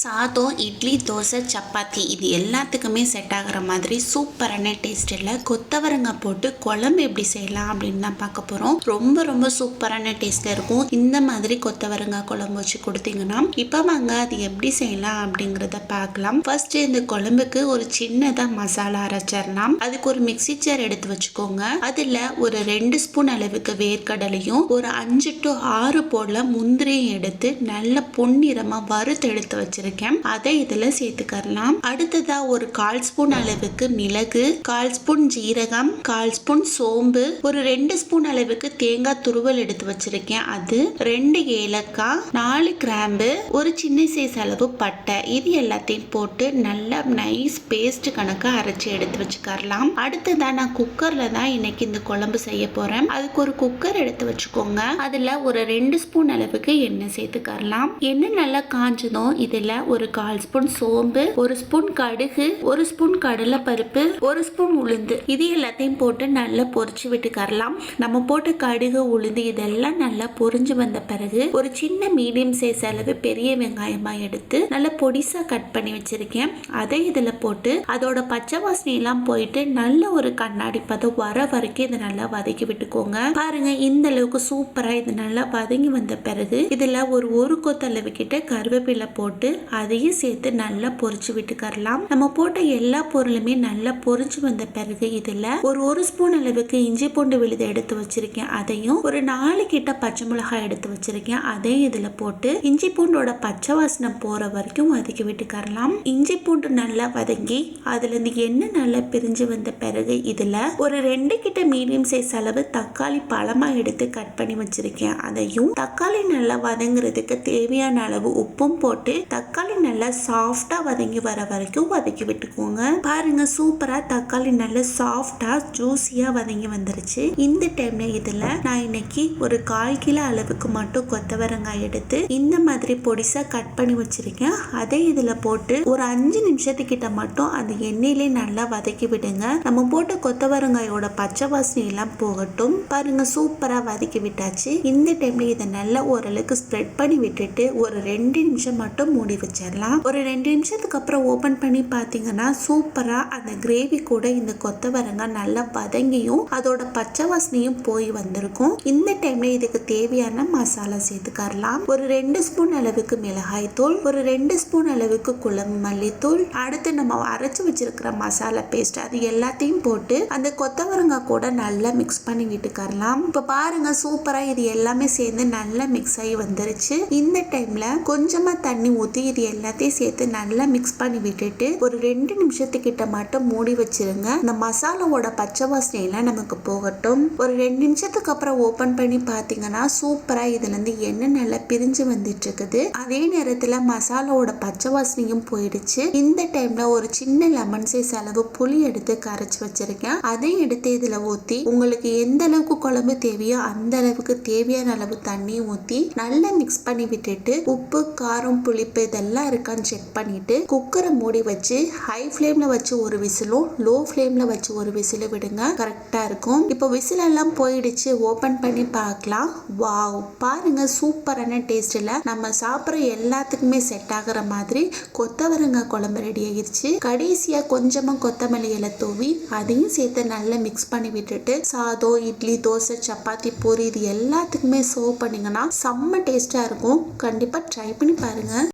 சாதம் இட்லி தோசை சப்பாத்தி இது எல்லாத்துக்குமே செட் ஆகிற மாதிரி சூப்பரான டேஸ்ட்டில் கொத்தவரங்காய் போட்டு குழம்பு எப்படி செய்யலாம் அப்படின்னு தான் பார்க்க போகிறோம் ரொம்ப ரொம்ப சூப்பரான டேஸ்ட்டில் இருக்கும். இந்த மாதிரி கொத்தவரங்காய் குழம்பு வச்சு கொடுத்தீங்கன்னா இப்போ வாங்க அது எப்படி செய்யலாம் அப்படிங்கிறத பார்க்கலாம். ஃபர்ஸ்ட் இந்த குழம்புக்கு ஒரு சின்னதாக மசாலா அரைச்சிடலாம். அதுக்கு ஒரு மிக்சி ஜார் எடுத்து வச்சுக்கோங்க. அதில் ஒரு ரெண்டு ஸ்பூன் அளவுக்கு வேர்க்கடலையும் ஒரு அஞ்சு டு ஆறு போல முந்திரியும் எடுத்து நல்ல பொன்னிறமாக வறுத்து எடுத்து வச்சிருக்கேன் அதை இதில் சேர்த்துக்கலாம் அடுத்ததா ஒரு கால் ஸ்பூன் அளவுக்கு மிளகு கால் ஸ்பூன் ஜீரகம் கால் ஸ்பூன் சோம்பு ஒரு ரெண்டு ஸ்பூன் அளவுக்கு தேங்காய் துருவல் எடுத்து வச்சுருக்கேன். அது ரெண்டு ஏலக்காய் நாலு கிராம்பு ஒரு சின்ன சைஸ் அளவு பட்டை. இது எல்லாத்தையும் போட்டு நல்லா நைஸ் பேஸ்ட் கணக்காக அரைச்சி எடுத்து வச்சுக்கரலாம். அடுத்ததாக நான் குக்கரில் தான் இன்னைக்கு இந்த குழம்பு செய்ய போகிறேன் அதுக்கு ஒரு குக்கர் எடுத்து வச்சுக்கோங்க. அதில் ஒரு ரெண்டு ஸ்பூன் அளவுக்கு எண்ணெய் சேர்த்துக்கரலாம். எண்ணெய் நல்லா காஞ்சதும் இதில் ஒரு கால் ஸ்பூன் சோம்பு ஒரு ஸ்பூன் கடுகு ஒரு ஸ்பூன் கடலை பருப்பு ஒரு ஸ்பூன் உளுந்து. இது எல்லாத்தையும் போட்டு நல்லா பொரிச்சு விட்டுக்கரலாம் நம்ம போட்ட கடுகு உளுந்து இதெல்லாம் நல்லா பொரிஞ்சு வந்த பிறகு ஒரு சின்ன மீடியம் சைஸ் அளவு பெரிய வெங்காயமா எடுத்து நல்லா பொடிசா கட் பண்ணி வச்சிருக்கேன். அதை இதுல போட்டு அதோட பச்சை வாசனை எல்லாம் போயிட்டு நல்ல ஒரு கண்ணாடி பதம் வர வரைக்கும் இதை நல்லா வதக்கி விட்டுக்கோங்க. பாருங்க இந்த அளவுக்கு சூப்பரா இது நல்லா வதங்கி வந்த பிறகு இதுல ஒரு ஒரு கொத்தளவு கிட்ட கருவேப்பிலை போட்டு அதையும் சேர்த்து நல்லா பொரிச்சு விட்டுக்கரலாம் நம்ம போட்ட எல்லா பொருளுமே நல்லா பொரிச்சு வந்த பிறகு இதுல ஒரு ஒரு ஸ்பூன் அளவுக்கு இஞ்சி பூண்டு விழுது எடுத்து வச்சிருக்கேன். அதையும் ஒரு நாலு கிட்ட பச்சை மிளகாய் எடுத்து வச்சிருக்கேன். அதையும் இதுல போட்டு இஞ்சி பூண்டோட பச்சை வாசனை போற வரைக்கும் வதக்கி விட்டுக்கரலாம் இஞ்சி பூண்டு நல்லா வதங்கி அதுல இருந்து எண்ணெய் நல்லா பிரிஞ்சு வந்த பிறகு இதுல ஒரு ரெண்டு கிட்ட மீடியம் சைஸ் அளவு தக்காளி பழமா எடுத்து கட் பண்ணி வச்சிருக்கேன். அதையும் தக்காளி நல்லா வதங்குறதுக்கு தேவையான அளவு உப்பும் போட்டு தக்காளி தக்காளி நல்லா சாஃப்டா வதங்கி வர வரைக்கும் வதக்கி விட்டுக்கோங்க. பாருங்க சூப்பரா தக்காளி நல்லா சாஃப்டா ஜூஸியாக வதங்கி வந்துருச்சு. இந்த டைம்ல இதுல நான் இன்னைக்கு ஒரு கால் கிலோ அளவுக்கு மட்டும் கொத்தவரங்காய் எடுத்து இந்த மாதிரி பொடிசா கட் பண்ணி வச்சிருக்கேன். அதை இதுல போட்டு ஒரு அஞ்சு நிமிஷத்துக்கிட்ட மட்டும் அந்த எண்ணெயிலே நல்லா வதக்கி விடுங்க. நம்ம போட்ட கொத்தவரங்காயோட பச்சை வாசனை எல்லாம் போகட்டும். பாருங்க சூப்பரா வதக்கி விட்டாச்சு. இந்த டைம்ல இதை நல்லா ஓரளவுக்கு ஸ்ப்ரெட் பண்ணி விட்டுட்டு ஒரு ரெண்டு நிமிஷம் மட்டும் மூடி வச்சிடலாம். ஒரு ரெண்டு நிமிஷத்துக்கு அப்புறம் ஓபன் பண்ணி பார்த்தீங்கன்னா சூப்பரா அந்த கிரேவி கூட இந்த கொத்தவரங்காய் நல்லா வதங்கியும் அதோட பச்சை வாசனையும் போய் வந்திருக்கும். இந்த டைம்ல இதுக்கு தேவையான மசாலா சேர்த்துக்கரலாம் ஒரு ரெண்டு ஸ்பூன் அளவுக்கு மிளகாய் தூள் ஒரு ரெண்டு ஸ்பூன் அளவுக்கு குழம்பு மல்லித்தூள். அடுத்து நம்ம அரைச்சு வச்சிருக்கிற மசாலா பேஸ்ட் அது எல்லாத்தையும் போட்டு அந்த கொத்தவரங்காய் கூட நல்லா மிக்ஸ் பண்ணி விட்டுக்கரலாம் இப்போ பாருங்க சூப்பரா இது எல்லாமே சேர்ந்து நல்லா மிக்ஸ் ஆகி வந்துருச்சு. இந்த டைம்ல கொஞ்சமா தண்ணி ஊற்றி இது எல்லாத்தையும் சேர்த்து நல்லா மிக்ஸ் பண்ணி விட்டுட்டு ஒரு ரெண்டு நிமிஷத்துக்கிட்ட மட்டும் மூடி வச்சிருங்க. இந்த மசாலாவோட பச்சை வாசனை எல்லாம் நமக்கு போகட்டும். ஒரு ரெண்டு நிமிஷத்துக்கு அப்புறம் ஓபன் பண்ணி பார்த்தீங்கன்னா சூப்பரா இதுல இருந்து எண்ணெய் நல்லா பிரிஞ்சு வந்துட்டு இருக்குது அதே நேரத்துல மசாலாவோட பச்சை வாசனையும் போயிடுச்சு. இந்த டைம்ல ஒரு சின்ன லெமன் சைஸ் அளவு புளி எடுத்து கரைச்சு வச்சிருக்கேன். அதையும் எடுத்து இதுல ஊத்தி உங்களுக்கு எந்த அளவுக்கு குழம்பு தேவையோ அந்த அளவுக்கு தேவையான அளவு தண்ணி ஊத்தி நல்லா மிக்ஸ் பண்ணி விட்டுட்டு உப்பு காரம் புளிப்பு இதெல்லாம் இருக்கான்னு செக் பண்ணிட்டு குக்கரை மூடி வச்சு ஹை ஃப்ளேம்ல வச்சு ஒரு விசிலும் லோ ஃப்ளேம்ல வச்சு ஒரு விசிலும் விடுங்க. கரெக்டா இருக்கும். இப்போ விசில் எல்லாம் போயிடுச்சு. ஓபன் பண்ணி பார்க்கலாம். வாவ் பாருங்க சூப்பரான டேஸ்ட்ல நம்ம சாப்பிட்ற எல்லாத்துக்குமே செட் ஆகுற மாதிரி கொத்தவரங்க குழம்பு ரெடி ஆகிருச்சு கடைசியா கொஞ்சமா கொத்தமல்லி இலை தூவி அதையும் சேர்த்து நல்லா மிக்ஸ் பண்ணி விட்டுட்டு சாதம் இட்லி தோசை சப்பாத்தி பூரி இது எல்லாத்துக்குமே சர்வ் பண்ணீங்கன்னா செம்ம டேஸ்டா இருக்கும். கண்டிப்பா ட்ரை பண்ணி பாருங்க.